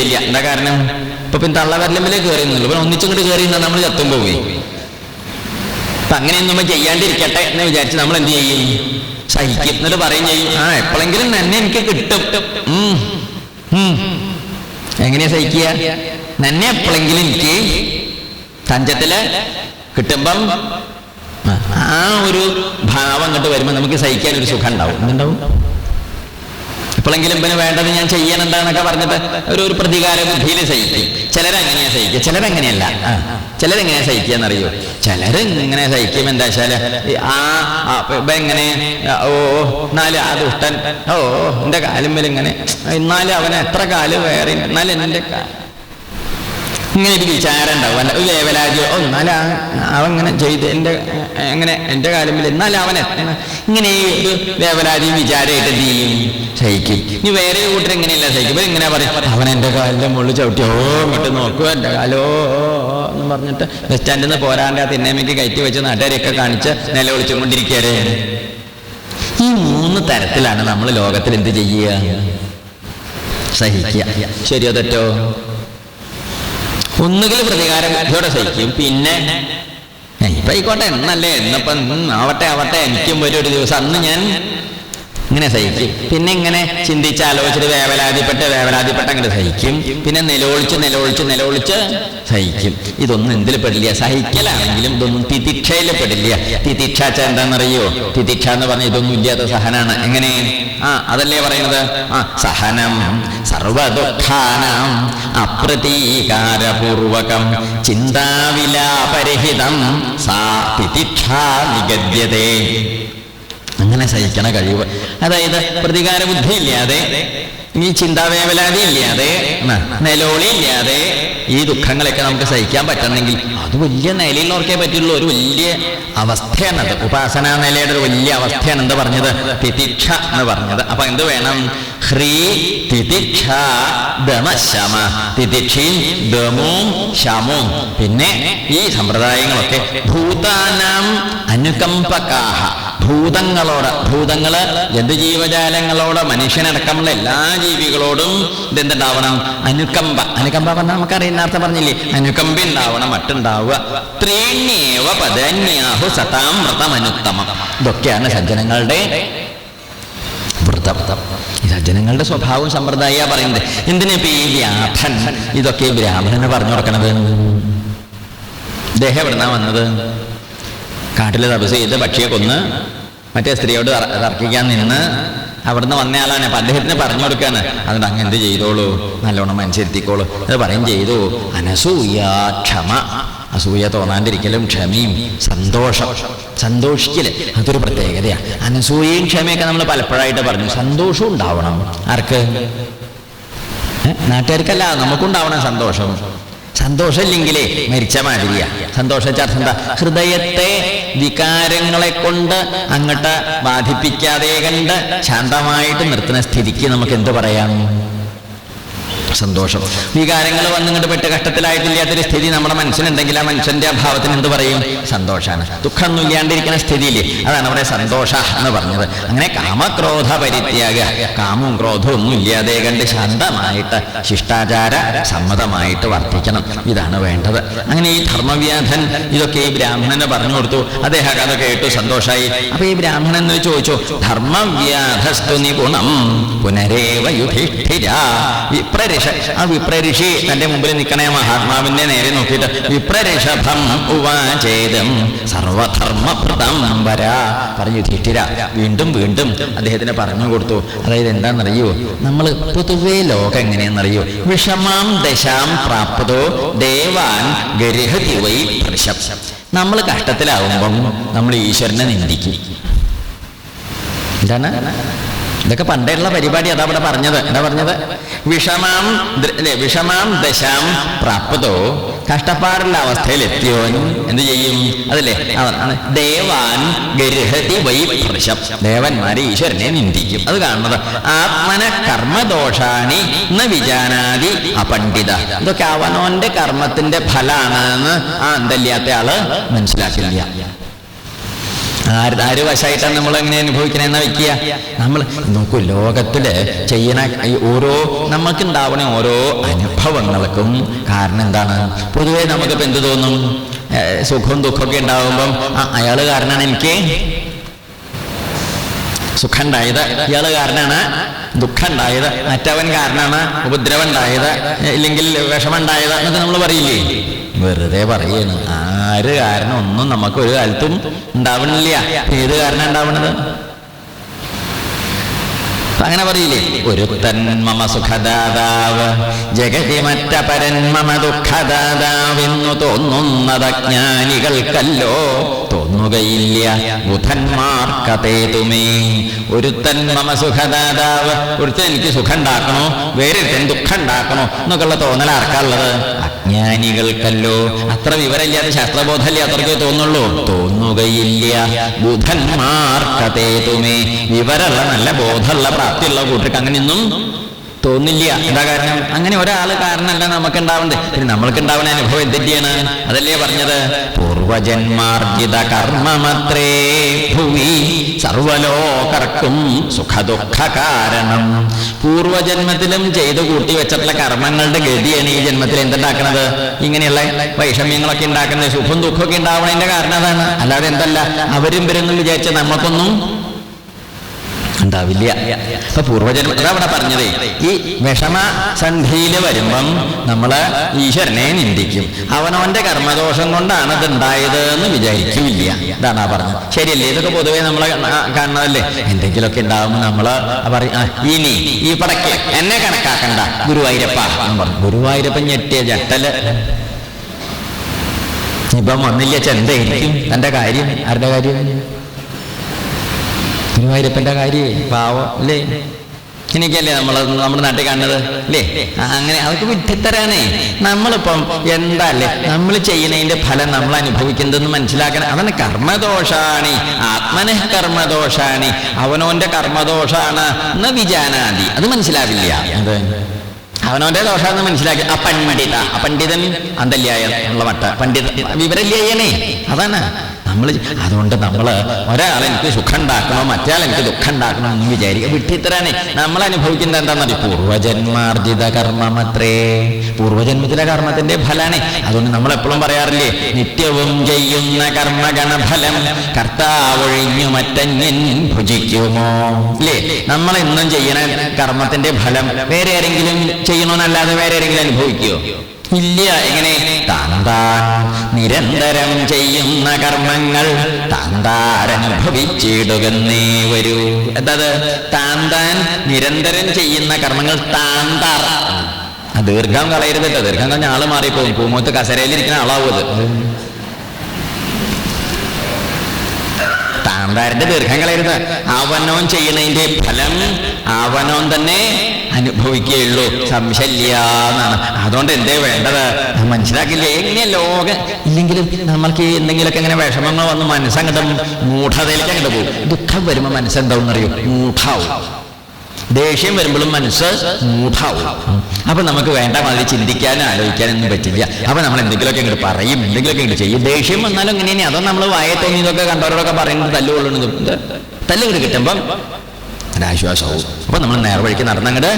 ചെയ്തില്ല. എന്താ കാരണം? ഇപ്പൊ പിന്നെ തള്ളവരലമ്പിലേ കയറിയെന്നുള്ളൂ പിന്നെ ഒന്നിച്ചിങ്ങോട്ട് കയറി നമ്മൾ ചത്തുമ്പോ പോയി അപ്പൊ അങ്ങനെയൊന്നും നമ്മൾ ചെയ്യാണ്ടിരിക്കട്ടെ എന്ന് വിചാരിച്ച് നമ്മൾ എന്ത് ചെയ്യും? സഹിക്കും എന്നിട്ട് പറയും ചെയ്യും. ആ എപ്പോഴെങ്കിലും നന്നെ എനിക്ക് കിട്ടും. എങ്ങനെയാ സഹിക്കുക? നന്നെ എപ്പോഴെങ്കിലും എനിക്ക് തഞ്ചത്തിൽ കിട്ടുമ്പം ആ, ആ ഒരു ഭാവം അങ്ങോട്ട് വരുമ്പോൾ നമുക്ക് സഹിക്കാൻ ഒരു സുഖം ഉണ്ടാവും. എന്തുണ്ടാവും? എപ്പോഴെങ്കിലും ഇവന് വേണ്ടത് ഞാൻ എന്താണെന്നൊക്കെ പറഞ്ഞിട്ട് ഒരു ഒരു പ്രതികാര ബുദ്ധിയിൽ സഹിക്കും. ചിലരെങ്ങനെയാ സഹിക്കുക? ചിലരെങ്ങനെയല്ല. ചിലരെങ്ങനെയാ സഹിക്കുക എന്നറിയോ? ചിലര് ഇങ്ങനെ സഹിക്കും എന്താ വെച്ചാൽ? ആ ഇപ്പൊ എങ്ങനെ? ഓ എന്നാൽ ആ ദുഷ്ടൻ ഓ എന്റെ കാലും ഇങ്ങനെ എന്നാലും അവൻ എത്ര കാൽ വേറെ എന്നാലും എന്റെ ഇങ്ങനെ ഒരു വിചാരം ഉണ്ടാവും അല്ല ഒരു വേവലാതി ഓ എന്നാലാ അവങ്ങനെ ചെയ്ത് എന്റെ എങ്ങനെ എന്റെ കാലമില്ല എന്നാലും അവനെ ഇങ്ങനെ ഒരു വേവലാതിയും വിചാരമായിട്ട് എന്ത് ചെയ്യും? സഹിക്കും. ഇനി വേറെ കൂട്ടർ എങ്ങനെയല്ല സഹിക്കും. ഇവർ ഇങ്ങനെ പറയും അവൻ എന്റെ കാലിന്റെ മുകളിൽ ചവിട്ടി ഓ ഇങ്ങോട്ട് നോക്കുക എന്റെ കാലോ എന്ന് പറഞ്ഞിട്ട് ബസ് സ്റ്റാൻഡിൽ നിന്ന് പോരാണ്ട് ആ തിന്നേമയ്ക്ക് കയറ്റി വെച്ച് നാട്ടുകാരെയൊക്കെ കാണിച്ച് നിലവിളിച്ചുകൊണ്ടിരിക്കുകയാണ്. ഈ മൂന്ന് തരത്തിലാണ് നമ്മൾ ലോകത്തിൽ എന്ത് ചെയ്യുക? സഹിക്കുക. ശരിയോ തെറ്റോ? ഒന്നുകിൽ പ്രതികാരം ബുദ്ധിയോടെ സഹിക്കും. പിന്നെ "ഏ, ഇപ്പൊ ആയിക്കോട്ടെ എന്നല്ലേ? എന്നപ്പം ഉം, ആവട്ടെ. ആവട്ടെ എനിക്കും വരും ഒരു ദിവസം. അന്ന് ഞാൻ ഇങ്ങനെ സഹിക്കും. പിന്നെ ഇങ്ങനെ ചിന്തിച്ച് ആലോചിച്ചിട്ട് വേവലാതിപ്പെട്ട് വേവലാതിപ്പെട്ട് അങ്ങനെ സഹിക്കും. പിന്നെ നിലവിളിച്ച് നിലവിളിച്ച് നിലവിളിച്ച് സഹിക്കും. ഇതൊന്നും എന്തിൽ പെടില്ല. സഹിക്കലാണെങ്കിലും ഇതൊന്നും തിതിക്ഷയിൽ പെടില്ല. തിതിക്ഷ എന്താണെന്നറിയോ തിതിക്ഷ എന്ന് പറഞ്ഞാൽ ഇതൊന്നും ഇല്ലാത്ത സഹനാണ്. എങ്ങനെ? ആ അതല്ലേ പറയുന്നത്? ആ സഹനം സർവദുഃഖാനം അപ്രതീകാരപൂർവകം ചിന്താവിലാപരിഹിതം സാ നിഗദ്യതേ. അങ്ങനെ സഹിക്കണ കഴിവ്. അതായത് പ്രതികാര ബുദ്ധി ഇല്ലാതെ ഈ ചിന്താവേവലാതി ഇല്ലാതെ നിലോളി ഇല്ലാതെ ഈ ദുഃഖങ്ങളൊക്കെ നമുക്ക് സഹിക്കാൻ പറ്റണമെങ്കിൽ അത് വലിയ നിലയിലുള്ളവർക്കേ പറ്റുള്ളൂ. ഒരു വലിയ അവസ്ഥയാണത്. ഉപാസനാ നിലയുടെ ഒരു വലിയ അവസ്ഥയാണ് എന്താ പറഞ്ഞത്? തിതിക്ഷ എന്ന് പറഞ്ഞത്. അപ്പൊ എന്ത് വേണം? ഹ്രീ തിതിക്ഷ ദമശമ തിതിക്ഷീം ദമും ശമും. പിന്നെ ഈ സമ്പ്രദായങ്ങളൊക്കെ ഭൂതാനാം അനുകമ്പകാഹ. ഭൂതങ്ങളോട് ഭൂതങ്ങൾ ജന്തുജീവജാലങ്ങളോട് മനുഷ്യനടക്കമുള്ള എല്ലാ ജീവികളോടും ഇതെന്തുണ്ടാവണം? അനുകമ്പ. അനുകമ്പ പറഞ്ഞാൽ നമുക്കറിയുന്ന അർത്ഥം പറഞ്ഞില്ലേ? അനുകമ്പ ഉണ്ടാവണം മറ്റുണ്ടാവുക ത്രീണ്യേവ പദന്യാഹു സതാം വ്രതമനുത്തമം ഇതൊക്കെയാണ് സജ്ജനങ്ങളുടെ വ്രതം ഈ സജ്ജനങ്ങളുടെ സ്വഭാവവും സമ്പ്രദായ പറയുന്നത്. എന്തിനാ ഇപ്പൊ ഈ വ്യാധൻ? ഇതൊക്കെ ബ്രാഹ്മണന് പറഞ്ഞു കൊടുക്കണത്? ഇദ്ദേഹം എവിടുന്നാ വന്നത്? കാട്ടിൽ തപസ് ചെയ്ത് പക്ഷിയെ കൊന്ന് മറ്റേ സ്ത്രീയോട് തർ- തർക്കിക്കാൻ നിന്ന് അവിടുന്ന് വന്നയാളാണ് അപ്പൊ അദ്ദേഹത്തിന് പറഞ്ഞു കൊടുക്കാണ്. അതുകൊണ്ട് അങ്ങ് എന്ത് ചെയ്തോളൂ? നല്ലോണം മനസ്സിരുത്തിക്കോളൂ അത് പറയും ചെയ്തു. അനസൂയ ക്ഷമ. അസൂയ തോന്നാണ്ടിരിക്കലും ക്ഷമയും സന്തോഷം. സന്തോഷിക്കൽ അതൊരു പ്രത്യേകതയാണ്. അനസൂയയും ക്ഷമയൊക്കെ നമ്മൾ പലപ്പോഴായിട്ട് പറഞ്ഞു. സന്തോഷവും ഉണ്ടാവണം. ആർക്ക്? നാട്ടുകാർക്കല്ല നമുക്കുണ്ടാവണം സന്തോഷം. സന്തോഷമില്ലെങ്കിലേ മരിച്ച മാതിരിയ. സന്തോഷം എന്താ ഹൃദയത്തെ വികാരങ്ങളെ കൊണ്ട് അങ്ങോട്ട് ബാധിപ്പിക്കാതെ കണ്ട് ശാന്തമായിട്ട് നിർത്തുന്ന സ്ഥിതിക്ക് നമുക്ക് എന്ത് പറയാം? സന്തോഷം. വികാരങ്ങൾ വന്നിങ്ങോട്ട് പെട്ട് കഷ്ടത്തിലായിട്ടില്ലാത്തൊരു സ്ഥിതി നമ്മുടെ മനസ്സിനുണ്ടെങ്കിൽ ആ മനുഷ്യന്റെ അഭാവത്തിന് എന്ത് പറയും? സന്തോഷാണ്. ദുഃഖമൊന്നും ഇല്ലാണ്ടിരിക്കുന്ന സ്ഥിതിയിൽ അതാണ് അവിടെ സന്തോഷ എന്ന് പറഞ്ഞത്. അങ്ങനെ കാമക്രോധ പരിത്യാഗ. കാമും ക്രോധവും ഒന്നും ഇല്ലാതെ കണ്ട് ശാന്തമായിട്ട് ശിഷ്ടാചാര സമ്മതമായിട്ട് വർത്തിക്കണം. ഇതാണ് വേണ്ടത്. അങ്ങനെ ഈ ധർമ്മവ്യാധൻ ഇതൊക്കെ ഈ ബ്രാഹ്മണന് പറഞ്ഞു കൊടുത്തു. അദ്ദേഹം അതൊക്കെ കേട്ടു സന്തോഷമായി അപ്പൊ ഈ ബ്രാഹ്മണൻ എന്ന് ചോദിച്ചു ധർമ്മവ്യാധസ്തു നിഗുണം പുനരേവ യുധിഷ്ഠിര വിപ്രരിഷ. ആ വിപ്രരിഷി തന്റെ മുമ്പിൽ നിൽക്കണ മഹാത്മാവിന്റെ നേരെ നോക്കിയിട്ട് വിപ്രരിഷഭം ഉവാചേതം സർവധർമ്മപ്രദം വരാ പറഞ്ഞു തീറ്റിര വീണ്ടും വീണ്ടും അദ്ദേഹത്തിന് പറഞ്ഞു കൊടുത്തു. അതായത് എന്താണെന്നറിയോ? നമ്മൾ പൊതുവേ ലോകം എങ്ങനെയാണെന്നറിയോ? വിഷമാം ദശാം പ്രാപ്തോ ദേവാൻ ഗരിഹതി വൈ നമ്മൾ കഷ്ടത്തിലാവുമ്പം നമ്മൾ ഈശ്വരനെ നിന്ദിക്കും. എന്താണ്? ഇതൊക്കെ പണ്ടുള്ള പരിപാടി അതാ അവിടെ പറഞ്ഞത്. എന്താ പറഞ്ഞത്? വിഷമാം അല്ലെ വിഷമാം ദശാം പ്രാപ്തോ. കഷ്ടപ്പാടുള്ള അവസ്ഥയിൽ എത്തിയോൻ. എന്ത് ചെയ്യും? അതല്ലേ? ദേവാൻ ഗർഹതി വൈ വൃഷം ദേവന്മാരെ ഈശ്വരനെ നിന്ദിക്കും. അത് കാണുന്നത്. ആത്മന കർമ്മദോഷാണി ന വിജാനാതി അപണ്ഡിത. ഇതൊക്കെ അവനോന്റെ കർമ്മത്തിന്റെ ഫലാണ് എന്ന് ആ അന്തല്ലാത്ത ആൾ മനസ്സിലാക്കില്ല. ആര് വശമായിട്ടാണ് നമ്മൾ എങ്ങനെ അനുഭവിക്കണമെന്ന് വെക്കുക? നമ്മൾ നോക്കൂ ലോകത്തിൽ ചെയ്യണ ഓരോ നമുക്ക് ഉണ്ടാവണ ഓരോ അനുഭവങ്ങൾക്കും കാരണം എന്താണ്? പൊതുവേ നമുക്കിപ്പോൾ എന്ത് തോന്നും? സുഖവും ദുഃഖമൊക്കെ ഉണ്ടാവുമ്പം ആ അയാൾ കാരണമാണ് എനിക്ക് സുഖം ഉണ്ടായത് ഇയാൾ കാരണമാണ് ദുഃഖം ഉണ്ടായത് മറ്റവൻ കാരണമാണ് ഉപദ്രവം ഉണ്ടായത് ഇല്ലെങ്കിൽ വിഷമം ഉണ്ടായത് എന്നൊക്കെ നമ്മൾ പറയില്ലേ? വെറുതെ പറയാണ്. ആര് കാരണം? ഒന്നും നമുക്ക് ഒരു കാലത്തും ഉണ്ടാവണില്ല. ഏത് കാരണം ഉണ്ടാവണത്? അങ്ങനെ പറയില്ലേ? ഒരുത്തൻ മമ സുഖദാതാവ് ജഗതി മറ്റ പരൻ മമ ദുഃഖദാതാവെന്നു തോന്നുന്നത് അജ്ഞാനികൾക്കല്ലോ. തോന്നുകയില്ല. ബുധന്മാർക്കതേതുമേ ഒരുത്തൻ മമ സുഖദാതാവ്. ഒരുത്തൻ എനിക്ക് സുഖം ഉണ്ടാക്കണോ? വേറൊരുത്തൻ ദുഃഖം ഉണ്ടാക്കണോ? എന്നൊക്കെയുള്ള തോന്നൽ ആർക്കാളുള്ളത് അജ്ഞാനികൾക്കല്ലോ അത്ര വിവരമില്ലാത്ത അത്രക്കേ തോന്നുള്ളൂ? തോന്നുകയില്ല. ബുധന്മാർക്കതേതുമേ വിവരമുള്ള നല്ല ബോധമുള്ള പ്രാപ്തിയുള്ള കൂട്ടർക്ക് അങ്ങനെയൊന്നും തോന്നില്ല. എന്താ കാരണം? അങ്ങനെ ഒരാൾ കാരണമല്ല നമുക്ക് ഉണ്ടാവുന്നത് പിന്നെ നമ്മൾക്ക് ഉണ്ടാവുന്ന അനുഭവം എന്തൊക്കെയാണ് അതല്ലേ പറഞ്ഞത്. പൂർവജന്മാർജിത കർമ്മമത്രേ ഭുവി സർവലോകർക്കും സുഖദുഃഖ കാരണം പൂർവജന്മത്തിലും ചെയ്തു കൂട്ടി വെച്ചിട്ടുള്ള കർമ്മങ്ങളുടെ ഗതിയാണ് ഈ ജന്മത്തിൽ എന്തുണ്ടാക്കുന്നത് ഇങ്ങനെയുള്ള വൈഷമ്യങ്ങളൊക്കെ ഉണ്ടാക്കുന്നത് സുഖവും ദുഃഖമൊക്കെ ഉണ്ടാവണതിന്റെ കാരണം അതാണ്. അല്ലാതെ എന്തല്ല അവരും വരുന്നു വിചാരിച്ച നമുക്കൊന്നും ഉണ്ടാവില്ല അപ്പൊ പൂർവജന്മ അവിടെ പറഞ്ഞത്. ഈ വിഷമ സന്ധിയിൽ വരുമ്പം നമ്മൾ ഈശ്വരനെ നിന്ദിക്കും. അവനവന്റെ കർമ്മദോഷം കൊണ്ടാണ് ഇത് ഉണ്ടായത് എന്ന് വിചാരിക്കില്ല ഇതാണ് ആ പറഞ്ഞത്. ശരിയല്ലേ? ഇതൊക്കെ പൊതുവെ നമ്മളെ കാ- കാണുന്നതല്ലേ? എന്തെങ്കിലുമൊക്കെ ഉണ്ടാവുമ്പോൾ "ആ, ഇനി ഈ പടക്ക് എന്നെ കണക്കാക്കണ്ട. ഗുരുവായൂരപ്പ എന്ന് പറഞ്ഞു. ഗുരുവായൂരപ്പൻ ഞെട്ടിയ ജട്ടൽ ഇപ്പം വന്നില്ല ചെന്തായിരിക്കും തന്റെ കാര്യം ആരുടെ കാര്യം? ഗുരുവായൂരപ്പന്റെ കാര്യേ പാവം അല്ലേ? ഇനിക്കല്ലേ നമ്മൾ നമ്മുടെ നാട്ടിൽ കാണുന്നത് അല്ലേ? അങ്ങനെ അതൊക്കെ വിട്ടിത്തരാണേ നമ്മളിപ്പം എന്താ അല്ലേ? നമ്മൾ ചെയ്യുന്നതിന്റെ ഫലം നമ്മൾ അനുഭവിക്കുന്നതെന്ന് മനസ്സിലാക്കണം. അതാണ് കർമ്മദോഷാണി. ആത്മന കർമ്മദോഷാണി. അവനോന്റെ കർമ്മദോഷാണ് എന്ന് വിചാനാതി അത് മനസ്സിലാവില്ല. അവനോന്റെ അവനവന്റെ ദോഷാന്ന് മനസ്സിലാക്കി. ആ പണ്ഡിത അന്തല്യായ ഉള്ള മട്ട പണ്ഡിത. വിവരല്യേ അതാണ്. നമ്മൾ അതുകൊണ്ട് നമ്മൾ ഒരാൾ എനിക്ക് സുഖം ഉണ്ടാക്കണോ മറ്റേ എനിക്ക് ദുഃഖം ഉണ്ടാക്കണോ എന്ന് വിചാരിക്കുക. വിട്ടിത്തരാണ് നമ്മൾ അനുഭവിക്കുന്നത് എന്താണെന്നറിയ? പൂർവജന്മാർജിത കർമ്മമത്രേ. പൂർവജന്മത്തിലെ കർമ്മത്തിന്റെ ഫലാണ്. അതുകൊണ്ട് നമ്മൾ എപ്പോഴും പറയാറില്ലേ നിത്യവും ചെയ്യുന്ന കർമ്മഗണഫലം കർത്താവൊഴിഞ്ഞു മറ്റന്യൻ ഭുജിക്കുമോ? ഇല്ലേ? നമ്മൾ ഇന്നും ചെയ്യണ കർമ്മത്തിന്റെ ഫലം വേറെ ആരെങ്കിലും ചെയ്യണമെന്നല്ലാതെ വേറെ ആരെങ്കിലും അനുഭവിക്കുമോ ഇല്ല എങ്ങനെ? താൻ താൻ നിരന്തരം ചെയ്യുന്ന കർമ്മങ്ങൾ താന്താരനുഭവിച്ചിടുകന്നേ വരൂ. എന്തത്? താൻ താൻ നിരന്തരം ചെയ്യുന്ന കർമ്മങ്ങൾ താന്താ ദീർഘം കളയരുത് കേട്ടോ ദീർഘം കഴിഞ്ഞ ആൾ മാറിപ്പോകും. പൂമുഖത്ത് കസരയിലിരിക്കുന്ന ആളാവും അത്. താന്താരന്റെ ദീർഘം കളയരുത്. അവനോൻ ചെയ്യുന്നതിന്റെ ഫലം അവനോൻ തന്നെ അനുഭവിക്കുകയുള്ളൂ. സംശയില്ല എന്നാണ് അതുകൊണ്ട് എന്തേ വേണ്ടത്? മനസ്സിലാക്കില്ലേ? എങ്ങനെ ലോക. ഇല്ലെങ്കിലും നമ്മൾക്ക് എന്തെങ്കിലുമൊക്കെ ഇങ്ങനെ വിഷമങ്ങൾ വന്ന് മനസ്സങ്ങട്ടും മൂഢതയിലേക്ക് അങ്ങോട്ട് പോകും. ദുഃഖം വരുമ്പോൾ മനസ്സെന്താവും അറിയോ മൂഢാവും. ദേഷ്യം വരുമ്പോഴും മനസ്സ് മൂഢാവും. അപ്പൊ നമുക്ക് വേണ്ട മാതിരി ചിന്തിക്കാനും ആലോചിക്കാനൊന്നും പറ്റില്ല. അപ്പൊ നമ്മൾ എന്തെങ്കിലുമൊക്കെ ഇങ്ങോട്ട് പറയും എന്തെങ്കിലുമൊക്കെ ഇങ്ങോട്ട് ചെയ്യും. ദേഷ്യം വന്നാലും ഇങ്ങനെയാണ് അതോ നമ്മൾ വായ തോന്നിയതൊക്കെ കണ്ടവരോടൊക്കെ പറയുന്നത് തല്ലുകൊള്ളുന്നതും തല്ലുകൊണ്ട് കിട്ടുമ്പം ഒരാശ്വാസവും. അപ്പൊ നമ്മൾ നേർവഴിക്ക് നടന്നങ്ങട്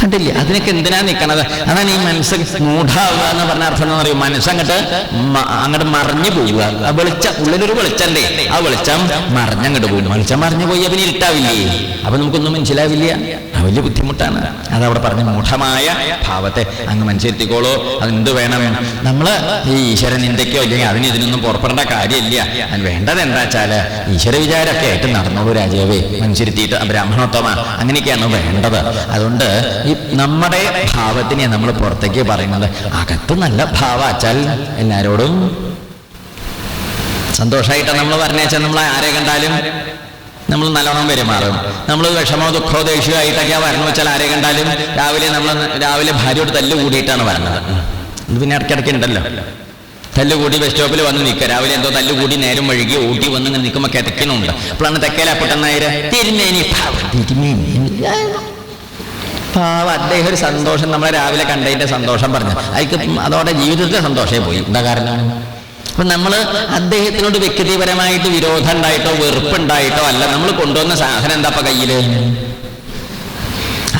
കണ്ടില്ല? അതിനൊക്കെ എന്തിനാ നിൽക്കണത് അതാണ് ഈ മനസ്സ് മൂഢാവുക എന്ന് പറഞ്ഞ അർത്ഥം എന്ന് പറയും. മനസ്സങ്ങട്ട് അങ്ങോട്ട് മറിഞ്ഞു പോവുക. ആ വെളിച്ചം ഉള്ളിലൊരു വെളിച്ചണ്ടേ? ആ വെളിച്ചം മറിഞ്ഞങ്ങോട്ട് പോകും വെളിച്ചം മറിഞ്ഞു പോയി അവന് ഇരുട്ടാവില്ലേ? അപ്പൊ നമുക്കൊന്നും മനസ്സിലാവില്ല. വലിയ ബുദ്ധിമുട്ടാണ്. അതവിടെ പറഞ്ഞ മൂഢമായ ഭാവത്തെ അങ്ങ് മനസ്സിലെത്തിക്കോളൂ. അതിനെന്ത് വേണം? നമ്മൾ ഈ ഈശ്വര നിന്ദയ്ക്കോ ഇല്ലെങ്കിൽ അതിന് ഇതിനൊന്നും പുറപ്പെടേണ്ട കാര്യമില്ല. അതിന് വേണ്ടത് എന്താ വെച്ചാൽ ഈശ്വര വിചാരമൊക്കെ ആയിട്ട് നടന്നോളൂ രാജാവേ. മനുഷ്യരുത്തിയിട്ട് ബ്രാഹ്മണോത്തമ അങ്ങനെയൊക്കെയാണ് വേണ്ടത്. അതുകൊണ്ട് ഈ നമ്മുടെ ഭാവത്തിനെ നമ്മൾ പുറത്തേക്ക് പറയുന്നത് അകത്ത് നല്ല ഭാവം വച്ചാൽ എല്ലാരോടും സന്തോഷമായിട്ടാണ് നമ്മൾ പറഞ്ഞേച്ചാൽ നമ്മൾ ആരെ കണ്ടാലും നമ്മൾ നല്ലോണം പെരുമാറും. നമ്മൾ വിഷമോ ദുഃഖമോ ദേഷ്യമോ ആയിട്ടൊക്കെയാ വരണം വെച്ചാൽ ആരെ കണ്ടാലും രാവിലെ നമ്മൾ രാവിലെ ഭാര്യയോട് തല്ല് കൂടിയിട്ടാണ് വരുന്നത് ഇത് പിന്നെ ഇടയ്ക്കിടയ്ക്ക് ഉണ്ടല്ലോ തല്ല് കൂടി ബസ് സ്റ്റോപ്പിൽ വന്ന് നിൽക്കുക. രാവിലെ എന്തോ തല്ല് കൂടി നേരം വഴുകി ഊട്ടി വന്ന് ഇങ്ങനെ നിൽക്കുമ്പോൾ കിതക്കണുണ്ട് അപ്പോഴാണ് പാവം, തിരുമേനി. പാവ അദ്ദേഹം ഒരു സന്തോഷം നമ്മളെ രാവിലെ കണ്ടതിന്റെ സന്തോഷം പറഞ്ഞു. അതിക്ക് അതോടെ ജീവിതത്തിലെ സന്തോഷമേ പോയി. എന്താ കാരണം? അപ്പൊ നമ്മൾ അദ്ദേഹത്തിനോട് വ്യക്തിപരമായിട്ട് വിരോധം ഉണ്ടായിട്ടോ വെറുപ്പുണ്ടായിട്ടോ അല്ല നമ്മൾ കൊണ്ടുവന്ന സാധനം എന്താ അപ്പൊ കയ്യിൽ?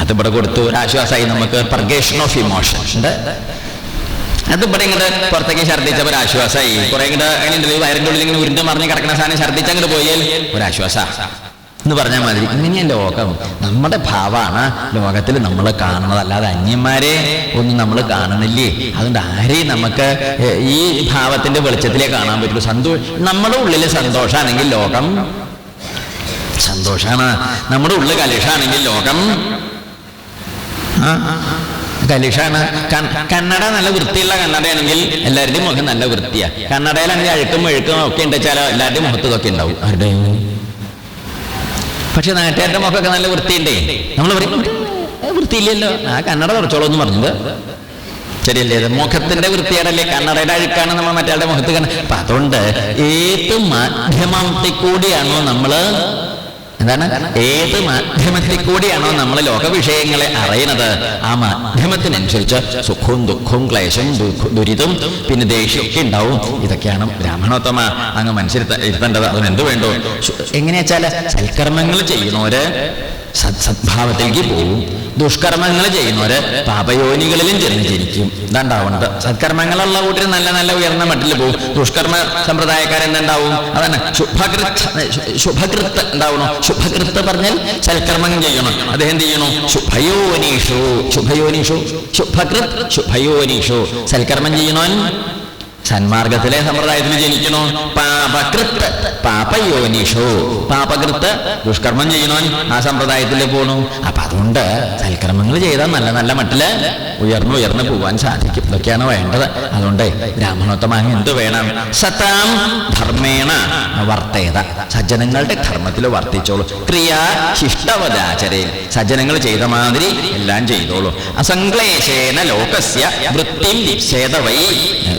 അത് ഇവിടെ കൊടുത്തു ഒരാശ്വാസമായി നമുക്ക് പ്രഗേഷൻ ഓഫ് ഇമോഷൻ ഉണ്ട്? അത് ഇവിടെ ഇങ്ങോട്ട് പുറത്തേക്ക് ഛർദ്ദിച്ചപ്പോൾ ഒരു ആശ്വാസമായി. കുറെ ഈ വയറിന്റെ ഉള്ളിൽ ഇങ്ങനെ ഉരുണ്ട് മറിഞ്ഞ് കിടക്കുന്ന സാധനം ഛർദ്ദിച്ച് അങ്ങോട്ട് പോയാൽ ഒരാശ്വാസ എന്ന് പറഞ്ഞാൽ മതി. ഇങ്ങനെയാ ലോകം. നമ്മുടെ ഭാവമാണ് ലോകത്തിൽ നമ്മൾ കാണുന്നത്. അല്ലാതെ അന്യന്മാരെ ഒന്നും നമ്മൾ കാണുന്നില്ലേ? അതുകൊണ്ട് ആരെയും നമുക്ക് ഈ ഭാവത്തിന്റെ വെളിച്ചത്തിലേ കാണാൻ പറ്റുള്ളൂ. സന്തോഷം നമ്മുടെ ഉള്ളിൽ സന്തോഷമാണെങ്കിൽ ലോകം. സന്തോഷമാണ് നമ്മുടെ ഉള്ളിൽ കലിഷാണെങ്കിൽ ലോകം. കലിഷാണ്. കന്നഡ നല്ല വൃത്തിയുള്ള കന്നഡയാണെങ്കിൽ എല്ലാവരുടെയും മുഖം നല്ല വൃത്തിയാണ് കന്നഡയിലാണെങ്കിൽ അഴുക്കും മെഴുക്കും ഒക്കെ ഉണ്ട് എല്ലാവരുടെയും മുഖത്ത് ഇതൊക്കെ ഉണ്ടാവും. ആരുടെ? പക്ഷെ നാട്ടുകാരുടെ മുഖമൊക്കെ നല്ല വൃത്തിയുണ്ടേ. നമ്മൾ പറയും "ഏ, വൃത്തിയില്ലല്ലോ. ആ കന്നഡ കുറച്ചോളം എന്ന് പറഞ്ഞത്. ശരിയല്ലേ? മുഖത്തിന്റെ വൃത്തിയാടല്ലേ കന്നഡയുടെ അഴുക്കാണ് നമ്മൾ മറ്റേ മുഖത്ത് കാണുന്നത്. അപ്പൊ അതുകൊണ്ട് ഏത് മാധ്യമത്തിൽ കൂടിയാണോ നമ്മൾ എന്താണ്? ഏത് മാധ്യമത്തിൽ കൂടിയാണോ നമ്മൾ ലോക വിഷയങ്ങളെ അറിയുന്നത് ആ മാധ്യമത്തിനനുസരിച്ച് സുഖവും ദുഃഖവും ക്ലേശവും ദുരിതവും പിന്നെ ദേഷ്യമൊക്കെ ഉണ്ടാവും. ഇതൊക്കെയാണ് ബ്രാഹ്മണോത്തമ അങ്ങ് മനസ്സിൽ ഇരുത്തേണ്ടത്. അതിനെന്ത് വേണ്ടോ? എങ്ങനെയാച്ചാൽ സൽക്കർമ്മങ്ങൾ ചെയ്യുന്നവര് സത് സദ്ഭാവത്തിലേക്ക് പോകും ദുഷ്കർമ്മങ്ങൾ ചെയ്യുന്നവര് പാപയോനികളിലും ചെന്ന് ജനിക്കും. ഇതാണ്ടാവുന്നത് സത്കർമ്മങ്ങളുള്ള കൂട്ടിന് നല്ല നല്ല ഉയർന്ന മട്ടിൽ പോകും ദുഷ്കർമ്മ സമ്പ്രദായക്കാരെന്തുണ്ടാവും അതാണ് ശുഭകൃത് ശുഭകൃത്ത് ഉണ്ടാവണോ ശുഭകൃത്ത് പറഞ്ഞാൽ സൽക്കർമ്മം ചെയ്യണം. അദ്ദേഹം എന്ത് ചെയ്യണോ. ശുഭയോനീഷു ശുഭയോനീഷു ശുഭകൃത് ശുഭയോനീഷു. സൽക്കർമ്മം ചെയ്യണോൻ സന്മാർഗത്തിലെ സമ്പ്രദായത്തിൽ ജനിക്കണോ പാപകൃത്ത്. പാപയോനിഷോ. പാപകൃത്ത്. ദുഷ്കർമ്മം ചെയ്യണോ ആ സമ്പ്രദായത്തിൽ പോണു. അപ്പൊ അതുകൊണ്ട് സൽക്കർമ്മങ്ങൾ ചെയ്താൽ നല്ല നല്ല മട്ടിൽ ഉയർന്നു ഉയർന്നു പോവാൻ സാധിക്കും. ഇതൊക്കെയാണ് വേണ്ടത്. അതുകൊണ്ട് ബ്രാഹ്മണോത്തമാങ്ങ എന്ത് വേണം? സതാം ധർമ്മേണ വർത്തേത. സജ്ജനങ്ങളുടെ ധർമ്മത്തിൽ വർത്തിച്ചോളൂ. ക്രിയ ശിഷ്ടവദാചരേ. സജ്ജനങ്ങൾ ചെയ്ത മാതിരി എല്ലാം ചെയ്തോളൂ. അസംക്ലേശേന ലോകസ്യ വൃത്തി ലിപ്സേത വൈ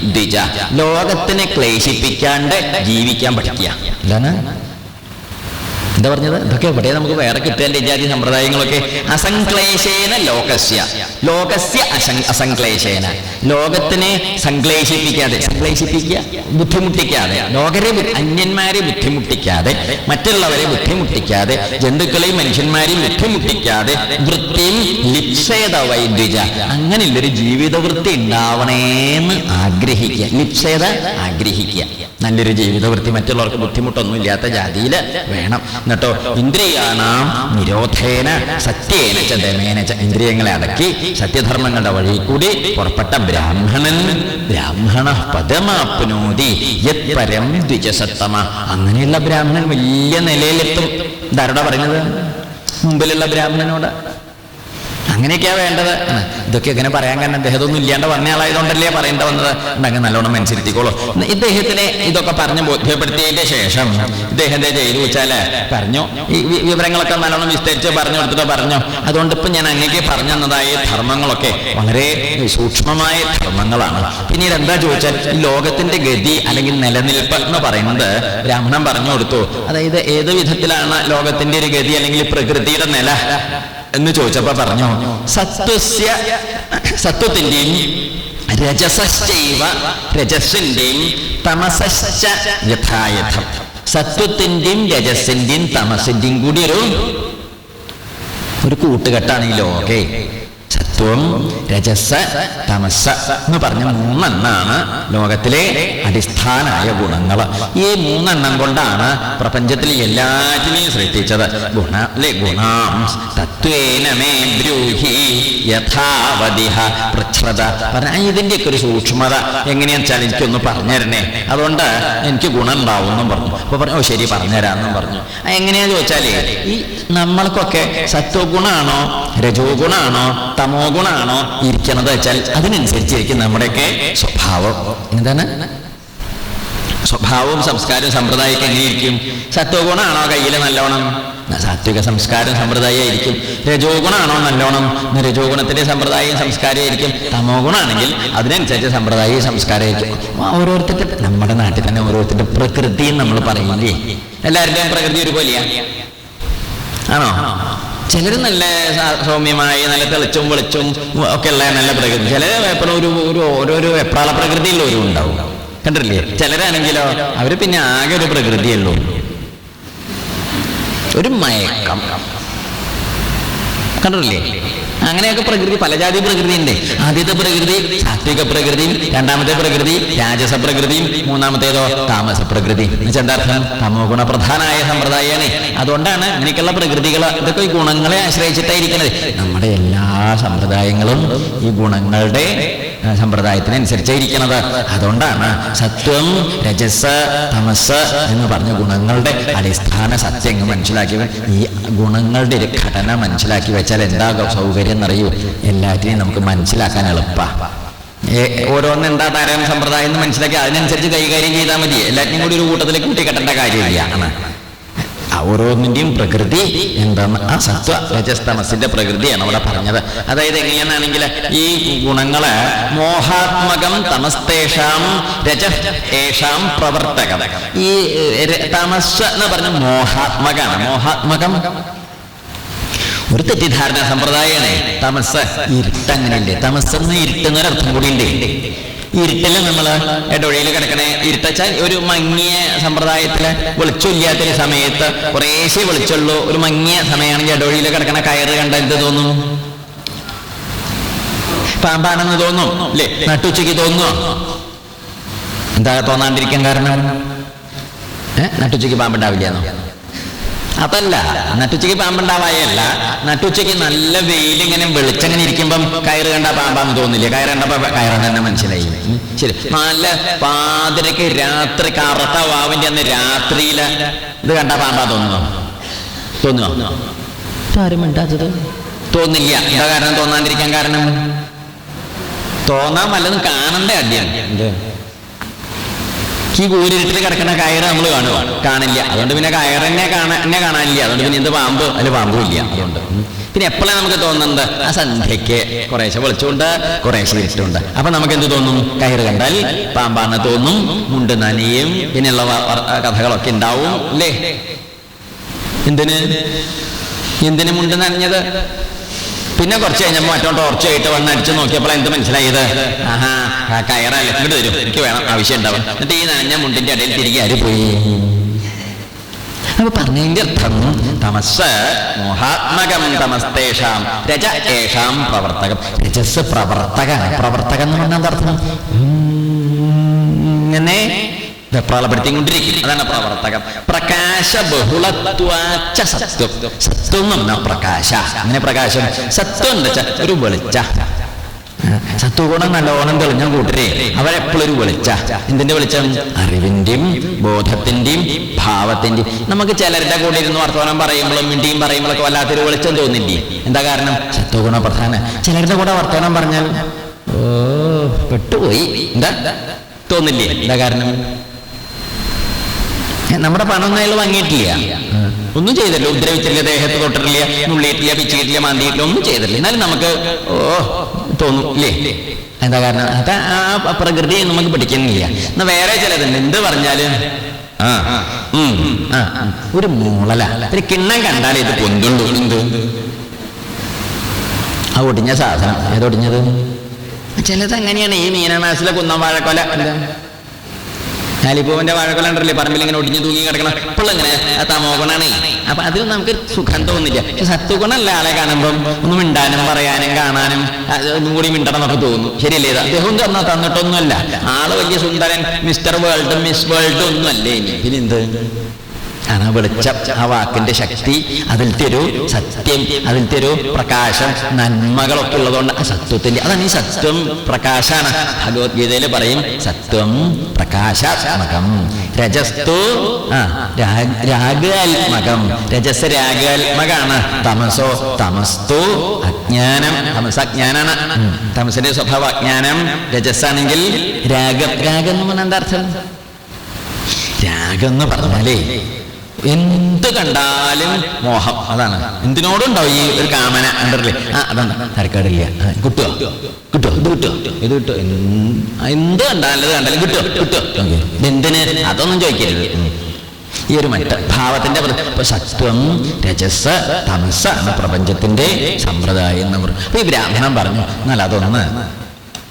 ദ്വിജ. ലോകത്തിനെ ക്ലേശിപ്പിക്കാണ്ട് ജീവിക്കാൻ പഠിക്കുക. എന്താ പറഞ്ഞത്? ഇതൊക്കെ ഇവിടെ നമുക്ക് വേറെ കിട്ടേണ്ട ഇജാതി സമ്പ്രദായങ്ങളൊക്കെ. അസംക്ലേശേന ലോകസ്യ. ലോകസ്യ അസං അസംക്ലേശേന. ലോകത്തിനെ സംക്ലേശിപ്പിക്കാതെ സംക്ലേശിപ്പിക്കുക? ബുദ്ധിമുട്ടിക്കാതെ. ലോകരെ അന്യന്മാരെ ബുദ്ധിമുട്ടിക്കാതെ മറ്റുള്ളവരെ ബുദ്ധിമുട്ടിക്കാതെ ജന്തുക്കളെയും മനുഷ്യന്മാരെയും ബുദ്ധിമുട്ടിക്കാതെ വൃത്തിയും ലിപ്സേത വൈദ്യുജ അങ്ങനെയുള്ളൊരു ജീവിത വൃത്തി ഉണ്ടാവണേന്ന് ആഗ്രഹിക്കുക. ലിപ്സേത ആഗ്രഹിക്കുക. നല്ലൊരു ജീവിതവൃത്തി മറ്റുള്ളവർക്ക് ബുദ്ധിമുട്ടൊന്നും ഇല്ലാത്ത ജാതിയിൽ വേണം. എന്നിട്ടോ ഇന്ദ്രിയാണാം നിരോധേന സത്യേന ച ഇന്ദ്രിയങ്ങളെ അടക്കി സത്യധർമ്മങ്ങളുടെ വഴി കൂടി പുറപ്പെട്ട ബ്രാഹ്മണൻ ബ്രാഹ്മണ പദമാപ്നോതി യത് പരം ദ്വിജസത്തമ. അങ്ങനെയുള്ള ബ്രാഹ്മണൻ വലിയ നിലയിലെത്തും. ഇതാരോടാ പറയുന്നത് മുമ്പിലുള്ള ബ്രാഹ്മണനോട്. അങ്ങനെയൊക്കെയാ വേണ്ടത്. ഇതൊക്കെ എങ്ങനെ പറയാൻ കാരണം അദ്ദേഹത്തൊന്നും ഇല്ലാണ്ട് പറഞ്ഞ ആളായതുകൊണ്ടല്ലേ പറയേണ്ട വന്നത്. ഉണ്ടെങ്കിൽ നല്ലോണം മനസ്സിരുത്തിക്കോളൂ. ഇദ്ദേഹത്തിനെ ഇതൊക്കെ പറഞ്ഞ് ബോധ്യപ്പെടുത്തിയതിന്റെ ശേഷം ഇദ്ദേഹത്തെ ചെയ്തു വെച്ചാൽ പറഞ്ഞു. ഈ വിവരങ്ങളൊക്കെ നല്ലോണം വിസ്തരിച്ച് പറഞ്ഞു കൊടുത്തിട്ട് പറഞ്ഞു. അതുകൊണ്ട് ഇപ്പൊ ഞാൻ അങ്ങേക്ക് പറഞ്ഞു തന്നതായ ധർമ്മങ്ങളൊക്കെ വളരെ സൂക്ഷ്മമായ ധർമ്മങ്ങളാണ്. പിന്നീട് എന്താ ചോദിച്ചാൽ ലോകത്തിന്റെ ഗതി അല്ലെങ്കിൽ നിലനിൽപ്പ് എന്ന് പറയുന്നത് ബ്രാഹ്മണൻ പറഞ്ഞു കൊടുത്തു. അതായത് ഏത് വിധത്തിലാണ് ലോകത്തിന്റെ ഒരു ഗതി അല്ലെങ്കിൽ പ്രകൃതിയുടെ നില? എന്ന് ചോദിച്ചപ്പോ പറഞ്ഞു സത്വസ്യ സത്വത്തിന്റെയും രജസശ്ചൈവ രജസ്സിന്റെയും തമസശ്ച യഥായഥം. സത്വത്തിന്റെയും രജസിന്റെയും തമസിന്റെയും കൂടി ഒരു ഒരു കൂട്ടുകെട്ടാണ് ഈ ലോകെ. സത്വം രജസ് തമസ് എന്ന് പറഞ്ഞ മൂന്നെണ്ണാണ് ലോകത്തിലെ അടിസ്ഥാനായ ഗുണങ്ങൾ ഈ മൂന്നെണ്ണം കൊണ്ടാണ് പ്രപഞ്ചത്തിൽ എല്ലാറ്റിനെയും സൃഷ്ടിച്ചത്. ഗുണ അല്ലെ ഗുണാം തത്വേന ബ്രൂഹി യഥാവതിഹ പ്രച്ഛത പറഞ്ഞ ഇതിന്റെയൊക്കെ ഒരു സൂക്ഷ്മത എങ്ങനെയാന്ന് വെച്ചാൽ എനിക്കൊന്ന് പറഞ്ഞുതരണേ. അതുകൊണ്ട് എനിക്ക് ഗുണം ഉണ്ടാവും എന്നും പറഞ്ഞു. അപ്പൊ പറഞ്ഞു ഓ ശരി പറഞ്ഞുതരാമെന്നും പറഞ്ഞു. എങ്ങനെയാന്ന് ചോദിച്ചാൽ ഈ നമ്മൾക്കൊക്കെ സത്വഗുണാണോ രജോ ഗുണാണോ തമോ ഗുണാണോ ഇരിക്കണത് വെച്ചാൽ അതിനനുസരിച്ചിരിക്കും നമ്മുടെയൊക്കെ സ്വഭാവം. എന്താണ്? സ്വഭാവവും സംസ്കാരവും സമ്പ്രദായമൊക്കെ എങ്ങനെയിരിക്കും? സത്വഗുണാണോ കയ്യിൽ നല്ലോണം? സാത്വിക സംസ്കാരം സമ്പ്രദായമായിരിക്കും രജോ ഗുണമാണോ നല്ലോണം? രജോ ഗുണത്തിന്റെ സമ്പ്രദായം സംസ്കാരമായിരിക്കും. തമോ ഗുണമാണെങ്കിൽ അതിനനുസരിച്ച് സമ്പ്രദായ സംസ്കാരമായിരിക്കും. ഓരോരുത്തരുടെ നമ്മുടെ നാട്ടിൽ തന്നെ ഓരോരുത്തരുടെ പ്രകൃതിയും നമ്മൾ പറയില്ലേ? എല്ലാവരുടെയും പ്രകൃതി ഒരുപോലെയാ. ആണോ? ചിലർ നല്ല സൗമ്യമായി നല്ല തെളിച്ചും വെളിച്ചും ഒക്കെ ഉള്ള നല്ല പ്രകൃതി. ചിലർ എപ്പോഴും ഒരു ഒരു ഓരോരോ വെപ്രാള പ്രകൃതിയുള്ളവരും ഉണ്ടാവും. കണ്ടില്ലേ ചിലരാണെങ്കിലോ അവർ പിന്നെ ആകെ ഒരു പ്രകൃതിയുള്ളൂ ഒരു മയക്കം. കണ്ടിട്ടില്ലേ? അങ്ങനെയൊക്കെ പ്രകൃതി പലജാതി പ്രകൃതി ഉണ്ട് ആദ്യത്തെ പ്രകൃതി സാത്വിക പ്രകൃതിയും രണ്ടാമത്തെ പ്രകൃതി രാജസ പ്രകൃതിയും മൂന്നാമത്തേതോ താമസ പ്രകൃതി. അർത്ഥം തമോ ഗുണപ്രധാനായ സമ്പ്രദായമാണ്. അതുകൊണ്ടാണ് ഇങ്ങനെയൊക്കെയുള്ള പ്രകൃതികൾ ഇതൊക്കെ ഈ ഗുണങ്ങളെ ആശ്രയിച്ചിട്ടായിരിക്കുന്നത്. നമ്മുടെ എല്ലാ സമ്പ്രദായങ്ങളും ഈ ഗുണങ്ങളുടെ ആ, സമ്പ്രദായത്തിനനുസരിച്ചായിരിക്കുന്നത് അതുകൊണ്ടാണ് സത്വം രജസ് തമസ് എന്ന് പറഞ്ഞ ഗുണങ്ങളുടെ അടിസ്ഥാന സത്യങ്ങൾ മനസ്സിലാക്കി ഈ ഗുണങ്ങളുടെ ഒരു ഘടന മനസ്സിലാക്കി വെച്ചാൽ എന്താ സൗകര്യം എന്നറിയൂ. എല്ലാറ്റിനെയും നമുക്ക് മനസ്സിലാക്കാൻ എളുപ്പ. ഓരോന്ന് എന്താ താരം സമ്പ്രദായം എന്ന് മനസ്സിലാക്കി അതിനനുസരിച്ച് കൈകാര്യം ചെയ്താൽ മതി. എല്ലാറ്റിനും കൂടി ഒരു കൂട്ടത്തിൽ കൂട്ടി കെട്ടേണ്ട കാര്യമില്ല. ആണ്. ആ ഓരോന്നിന്റെയും പ്രകൃതി എന്താണ് ആ സത്വ രജസ്തമസിന്റെ പ്രകൃതിയാണ് അവിടെ പറഞ്ഞത്. അതായത് എങ്ങനെയാണെങ്കിൽ ഈ ഗുണങ്ങൾ മോഹാത്മകം തമസ്തേഷാം രജേഷാം പ്രവർത്തകം. ഈ ര- തമസ് എന്ന് പറഞ്ഞ മോഹാത്മകാണ്. മോഹാത്മകം. ഒരു തെറ്റിദ്ധാരണ സമ്പ്രദായമാണ് തമസ്. ഇരുട്ടങ്ങനെ തമസ് എന്ന് ഇരുട്ടുന്നൊരർത്ഥം കൂടി ഉണ്ട് ഇരുട്ടിൽ നമ്മൾ ഇടവഴിയിൽ കിടക്കണ. ഇരുട്ടച്ചാൽ ഒരു മങ്ങിയ സമ്പ്രദായത്തിൽ വെളിച്ചമില്ലാത്തൊരു സമയത്ത് കുറേശ്ശെ വെളിച്ചുള്ളൂ. ഒരു മങ്ങിയ സമയമാണെങ്കിൽ ഇടവഴിയിൽ കിടക്കണ കയറ് കണ്ട എന്ത് തോന്നുന്നു പാമ്പാണെന്ന് തോന്നും അല്ലേ നട്ടുച്ചയ്ക്ക് തോന്നുന്നു എന്താ തോന്നാണ്ടിരിക്കാൻ കാരണം? നട്ടുച്ചയ്ക്ക് പാമ്പുണ്ടാവില്ലെന്നോ? അതല്ല. നട്ടുച്ചയ്ക്ക് പാമ്പുണ്ടാവായല്ല. നട്ടുച്ചയ്ക്ക് നല്ല വെയിലിങ്ങനെ വെളിച്ചങ്ങനെ ഇരിക്കുമ്പം കയറ് കണ്ട പാമ്പാന്ന് തോന്നില്ല? കയറ് കണ്ടപ്പോ കയറാൻ തന്നെ മനസ്സിലായി. ശരി. നല്ല പാതിരക്ക് രാത്രി കറുത്ത വാവിന്റെ അന്ന് രാത്രിയിൽ ഇത് കണ്ട പാമ്പാ തോന്നുന്നു? തോന്നുന്നു? ആരും മിണ്ടാത്തത്. തോന്നില്ല. എന്താ കാരണം? തോന്നാണ്ടിരിക്കാൻ കാരണം? തോന്നാൻ വല്ലതും കാണണ്ടേ അടിയാണ് എന്ത്? ഈ കൂരിട്ടിട്ട് കിടക്കുന്ന കയറ് നമ്മൾ കാണുവാണ് കാണില്ല. അതുകൊണ്ട് പിന്നെ കയറ് തന്നെ കാണാൻ എന്നെ കാണാനില്ല. അതുകൊണ്ട് പിന്നെ എന്ത് പാമ്പ്? അതിൽ പാമ്പും ഇല്ല. അതുകൊണ്ട്. പിന്നെ എപ്പോഴാണ് നമുക്ക് തോന്നുന്നത്? ആ സന്ധ്യയ്ക്ക്. കുറേശ്ശെ വെളിച്ചുണ്ട് കുറേശ്ശെ ഇരുട്ടുണ്ട്. അപ്പൊ നമുക്ക് എന്ത് തോന്നും? കയറ് കണ്ടാൽ പാമ്പാണെന്ന് തോന്നും. മുണ്ട് നനയും. പിന്നെയുള്ള കഥകളൊക്കെ ഉണ്ടാവും. അല്ലേ? എന്തിന്? എന്തിനു മുണ്ട് നനഞ്ഞത്? പിന്നെ കുറച്ച് കഴിഞ്ഞപ്പോൾ മറ്റോ ടോർച്ച് ആയിട്ട് വന്ന് അടിച്ചു നോക്കിയപ്പോൾ എന്ത് മനസ്സിലായത് ആഹാ കയറല്ലേ ഇങ്ങോട്ട് തരും എനിക്ക് വേണം ആവശ്യം ഉണ്ടാവും എന്നിട്ട് ഈ നനഞ്ഞ മുണ്ടിന്റെ ഇടയിൽ തിരികെ ആര് പോയി അപ്പൊ പറഞ്ഞതിന്റെ അർത്ഥം തമസ് മോഹാത്മകം തമസ്തേഷാം രജ ഏഷാം പ്രവർത്തകം രജസ് പ്രവർത്തക പ്രവർത്തകം എന്ന് പറഞ്ഞാൽ എന്താ അർത്ഥം ഇങ്ങനെ വെപ്രാളപ്പെടുത്തിക്കൊണ്ടിരിക്കും അതാണ് പ്രവർത്തകം. പ്രകാശ ബഹുളത്വാച്ച സത്വം. സത്വം എന്ന് പ്രകാശ. അങ്ങനെ പ്രകാശം. സത്വം എന്താ വെച്ചാൽ ഒരു വെളിച്ച. സത്വഗുണം നല്ലോണം തെളിഞ്ഞ കൂട്ടരെ. അവരെപ്പോഴും ഒരു വെളിച്ച. എന്തിന്റെ വെളിച്ചം? അറിവിന്റെയും ബോധത്തിന്റെയും ഭാവത്തിന്റെയും. നമുക്ക് ചിലരുടെ കൂടെ ഇരുന്ന് വർത്തമാനം പറയുമ്പോഴും മിണ്ടിയും പറയുമ്പോഴൊക്കെ വല്ലാത്തൊരു വെളിച്ചം തോന്നില്ലേ? എന്താ കാരണം? സത്വഗുണ പ്രധാന. ചിലരുടെ കൂടെ വർത്തമാനം പറഞ്ഞാൽ ഓ പെട്ടുപോയി. എന്താ? തോന്നില്ലേ? എന്താ കാരണം? നമ്മുടെ പണമൊന്നും അയാൾ വാങ്ങിയിട്ടില്ല. ഒന്നും ചെയ്തില്ല ഉപദ്രവിച്ചില്ല ദേഹത്ത് തൊട്ടിട്ടില്ല നുള്ളിയിട്ടില്ല പിച്ചിട്ടില്ല മാന്തിയിട്ടില്ല ഒന്നും ചെയ്തില്ല എന്നാലും നമുക്ക് ഓ തോന്നും ഇല്ലേ? എന്താ കാരണം? അത് ആ പ്രകൃതിയെ നമുക്ക് പിടിക്കുന്നില്ല. എന്നാ വേറെ ചിലതുണ്ട്. എന്ത് പറഞ്ഞാലും. ആ ഒരു മൂളല. ഒരു കിണ്ണം കണ്ടാലേ ഇത് പൊന്തുള്ളൂ. എന്ത് ആ ഒടിഞ്ഞ സാധനം. ഏതൊടിഞ്ഞത് ചിലത് അങ്ങനെയാണ് ഈ മീനമാസിലെ കുന്നം വാഴക്കൊല. എന്താ കാലിപ്പൂവിന്റെ വാഴക്കൊല ഉണ്ടല്ലേ പറമ്പിൽ ഇങ്ങനെ ഒടിഞ്ഞു തൂങ്ങി കിടക്കണം അപ്പോൾ ഇങ്ങനെ തമോഗുണാണേ. അപ്പൊ അതിൽ നമുക്ക് സുഖം തോന്നില്ല. പക്ഷെ സത്വഗുണല്ല ആളെ കാണുമ്പോൾ ഒന്ന് മിണ്ടാനും പറയാനും കാണാനും ഒന്നും കൂടി മിണ്ടണം എന്നൊക്കെ തോന്നും. ശരിയല്ലേ അദ്ദേഹം തന്ന തന്നിട്ടൊന്നുമല്ല. ആൾ വലിയ സുന്ദരൻ മിസ്റ്റർ വേൾഡും മിസ് വേൾഡും ഒന്നും അല്ലേ ഇനി? പിന്നെന്ത്? ആണ് വെളിച്ചം ആ വാക്കിന്റെ ശക്തി. അതിൽ ഒരു സത്യം അതിൽ ഒരു പ്രകാശം നന്മകളൊക്കെ ഉള്ളതുകൊണ്ട് ആ സത്വത്തിന്റെ അതാണ് ഈ സത്വം പ്രകാശാണ്. ഭഗവത്ഗീതയിൽ പറയും സത്വം പ്രകാശാത്മകം. രജസ്തു ആ രാഗാത്മകം. രജസ് രാഗാത്മകാണ്. തമസോ തമസ്തു അജ്ഞാനം. തമസ് അജ്ഞാനാണ്. തമസിന്റെ സ്വഭാവ അജ്ഞാനം. രജസ്സാണെങ്കിൽ രാഗം. രാഗം എന്ന് പറഞ്ഞാൽ എന്താ അർത്ഥം? രാഗം എന്ന് പറഞ്ഞാലേ എന്ത് കണ്ടാലും മോഹം. അതാണ്. എന്തിനോടും ഉണ്ടാവും ഈ ഒരു കാമന ഉണ്ടല്ലേ ആ അതാണ്. തരക്കാടില്ല. കിട്ടുമോ കിട്ടുമോ ഇത് കിട്ടുമോ ഇത് കിട്ടുമോ എന്ത് കണ്ടാലും കണ്ടാലും കിട്ടുമോ കിട്ടുമോ എന്തിന് അതൊന്നും ചോദിക്കരുത്. ഈ ഒരു മറ്റ ഭാവത്തിന്റെ ഇപ്പൊ സത്വം രജസ് തമസ് എന്ന പ്രപഞ്ചത്തിന്റെ സമ്പ്രദായം പറഞ്ഞു അപ്പൊ ഈ ബ്രാഹ്മണൻ പറഞ്ഞു എന്നാൽ അതൊന്ന്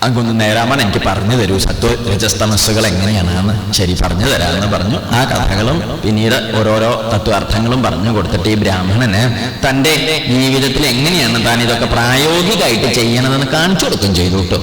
അങ്ങൊന്ന് നേരാമൻ എനിക്ക് പറഞ്ഞു തരൂ. സത്വ രജസ്തമസ്സുകൾ എങ്ങനെയാണെന്ന് ശരി പറഞ്ഞു തരാമെന്ന് പറഞ്ഞു. ആ കഥകളും പിന്നീട് ഓരോരോ തത്വാർത്ഥങ്ങളും പറഞ്ഞു കൊടുത്തിട്ട് ഈ ബ്രാഹ്മണന് തന്റെ ജീവിതത്തിൽ എങ്ങനെയാണ് താൻ ഇതൊക്കെ പ്രായോഗികമായിട്ട് ചെയ്യണതെന്ന് കാണിച്ചു കൊടുക്കുകയും ചെയ്തു കേട്ടോ.